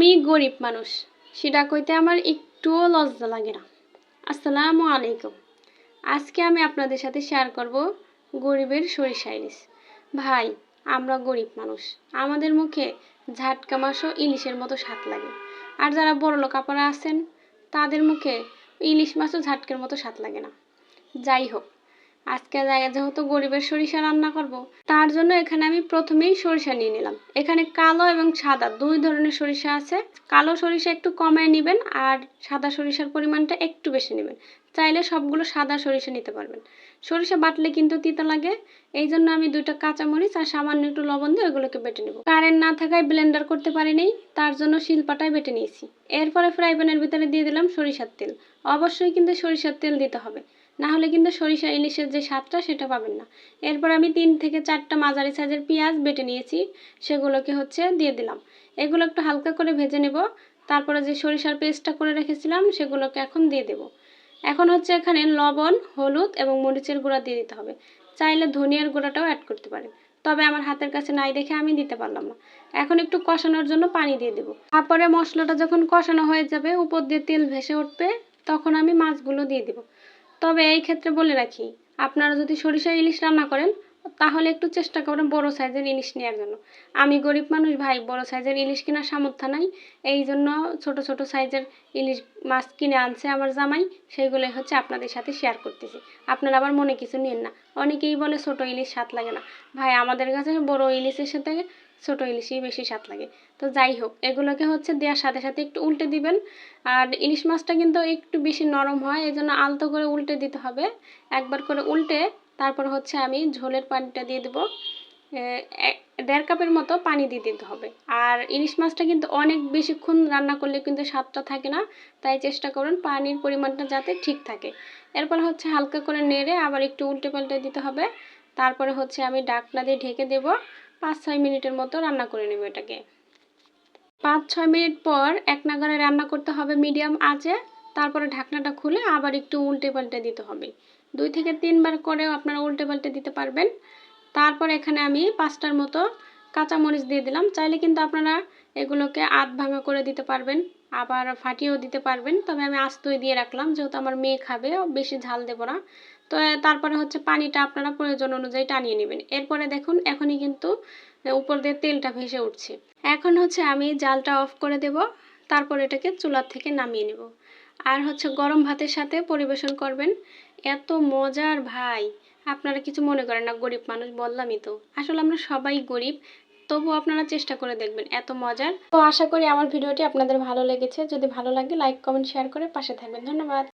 আমি গরিব মানুষ, সেটা কইতে আমার একটুও লজ্জা লাগে না। আসসালামু আলাইকুম। আজকে আমি আপনাদের সাথে শেয়ার করব গরিবের সরিষা ইলিশ। ভাই, আমরা গরিব মানুষ, আমাদের মুখে ঝাটকা মাছও ইলিশের মতো স্বাদ লাগে। আর যারা বড় লোক আপনারা আছেন, তাদের মুখে ইলিশ মাছও ঝাটকের মতো স্বাদ লাগে না। যাই হোক আজকে যেহেতু গরিবের সরিষা রান্না করব, তার জন্য এখানে আমি প্রথমেই সরিষা নিয়ে নিলাম। এখানে কালো এবং সাদা দুই ধরনের সরিষা আছে। কালো সরিষা একটু কমায় নেবেন আর সাদা সরিষার পরিমাণটা একটু বেশি নেবেন। চাইলে সবগুলো সাদা সরিষা নিতে পারবেন। সরিষা বাটলে কিন্তু তিতা লাগে। এই জন্য আমি দুইটা কাঁচামরিচ আর সামান্য একটু লবণ দিয়ে ওগুলোকে বেটে নেব। কারেন্ট না থাকায় ব্লেন্ডার করতে পারিনি, তার জন্য শিলপাটায় বেটে নিয়েছি। এরপরে ফ্রাই প্যানের ভিতরে দিয়ে দিলাম সরিষার তেল। অবশ্যই কিন্তু সরিষার তেল দিতে হবে। না হলে কিন্তু সরিষা, ইলিশের যে স্বাদটা সেটা পাবেন না। এরপর আমি তিন থেকে চারটা মাঝারি সাইজের পেঁয়াজ বেটে নিয়েছি, সেগুলোকে হচ্ছে দিয়ে দিলাম। এগুলো একটু হালকা করে ভেজে নেব, তারপরে যে সরিষার পেস্টটা করে রেখেছিলাম সেগুলোকে এখন দিয়ে দেব। এখন হচ্ছে এখানে লবণ, হলুদ এবং মরিচের গুঁড়া দিয়ে দিতে হবে। চাইলে ধনিয়ার গুঁড়াটাও অ্যাড করতে পারেন। তবে আমার হাতের কাছে নাই দেখে আমি দিতে পারলাম না। এখন একটু কষানোর জন্য পানি দিয়ে দেবো। তারপরে মশলাটা যখন কষানো হয়ে যাবে, উপর দিয়ে তেল ভেসে উঠবে, তখন আমি মাছগুলো দিয়ে দেবো। তবে এই ক্ষেত্রে বলে রাখি, আপনারা যদি সরিষা ইলিশ রান্না করেন, তাহলে একটু চেষ্টা করবেন বড় সাইজের ইলিশ নেওয়ার জন্য। আমি গরিব মানুষ ভাই, বড় সাইজের ইলিশ কেনার সামর্থ্য নাই। এই জন্য ছোট ছোট সাইজের ইলিশ মাছ কিনে আনছে আমার জামাই সেইগুলোই হচ্ছে আপনাদের সাথে শেয়ার করতেছি। আপনারা আবার মনে কিছু নিন না। অনেকেই বলে ছোট ইলিশ স্বাদ লাগে না। ভাই, আমাদের কাছে বড় ইলিশের সাথে ছোট ইলিশই বেশি স্বাদ লাগে। তো যাই হোক, এগুলোকে হচ্ছে দেওয়ার সাথে সাথে একটু উল্টে দিবেন। আর ইলিশ মাছটা কিন্তু একটু বেশি নরম হয় এই জন্য আলতো করে উল্টে দিতে হবে। একবার করে উল্টে তারপর হচ্ছে আমি ঝোলের পানিটা দিয়ে দেবো। দেড় কাপের মতো পানি দিয়ে দিতে হবে। আর ইলিশ মাছটা কিন্তু অনেক বেশিক্ষণ রান্না করলে কিন্তু স্বাদটা থাকে না, তাই চেষ্টা করুন পানির পরিমাণটা যাতে ঠিক থাকে। এরপর হচ্ছে হালকা করে নেড়ে আবার একটু উল্টে পাল্টে দিতে হবে। তারপরে হচ্ছে আমি ডাকনা দিয়ে ঢেকে দেব। পাঁচ ছয় মিনিটের মতো রান্না করে নেব এটাকে। পাঁচ ছয় মিনিট পর এক নাগারে রান্না করতে হবে মিডিয়াম আঁচে, তারপরে ঢাকনাটা খুলে আবার একটু উল্টে পাল্টে দিতে হবে। দুই থেকে তিনবার করেও আপনারা উল্টে পাল্টে দিতে পারবেন। তারপর এখানে আমি পাঁচটার মতো কাঁচামরিচ দিয়ে দিলাম। চাইলে কিন্তু আপনারা এগুলোকে আধ ভাঙা করে দিতে পারবেন। আবার ফাটিয়েও দিতে পারবেন। তবে আমি আস্তই দিয়ে রাখলাম, যেহেতু আমার মেয়ে খাবে বেশি ঝাল দেবো না। তো তারপরে হচ্ছে পানিটা আপনারা প্রয়োজন অনুযায়ী টানিয়ে নেবেন। এরপরে দেখুন, এখনই কিন্তু উপর দিয়ে তেলটা ভেসে উঠছে। এখন হচ্ছে আমি জালটা অফ করে দেব, তারপর এটাকে চুলার থেকে নামিয়ে নেব। আর হচ্ছে গরম ভাতের সাথে পরিবেশন করবেন। এত মজার ভাই! আপনারা কিছু মনে করেন না, গরিব মানুষ বললামই তো। আসলে আমরা সবাই গরিব তবুও আপনারা চেষ্টা করে দেখবেন, এত মজার। তো আশা করি আমার ভিডিওটি আপনাদের ভালো লেগেছে। যদি ভালো লাগে লাইক কমেন্ট শেয়ার করে পাশে থাকবেন। ধন্যবাদ।